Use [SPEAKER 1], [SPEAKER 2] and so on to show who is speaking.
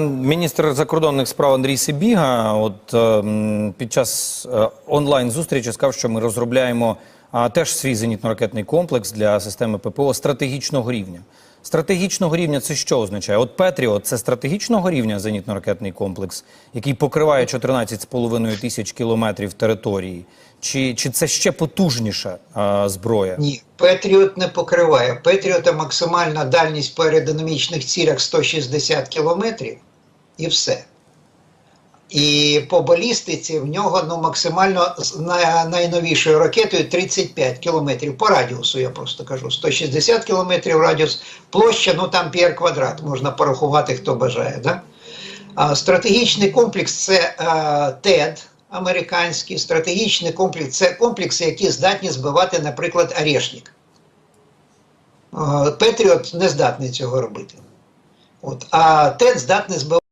[SPEAKER 1] Міністр закордонних справ Андрій Сибіга от е, під час е, онлайн зустрічі сказав, що ми розробляємо е, теж свій зенітно-ракетний комплекс для системи ППО стратегічного рівня. Стратегічного рівня це що означає? От Петріот це стратегічного рівня зенітно-ракетний комплекс, який покриває 14,5 тисяч кілометрів території. Чи, чи це ще потужніша а, зброя?
[SPEAKER 2] Ні, Петріот не покриває. Петріота максимальна дальність по аеродинамічних цілях 160 кілометрів і все. І по балістиці в нього ну, максимально з най- найновішою ракетою 35 кілометрів по радіусу, я просто кажу. 160 кілометрів радіус, площа, ну там п'єр квадрат, можна порахувати, хто бажає. Да? А, стратегічний комплекс це а, ТЕД американський, стратегічний комплекс це комплекси, які здатні збивати, наприклад, Орешник. Петріот не здатний цього робити. От. А ТЕД здатний збивати.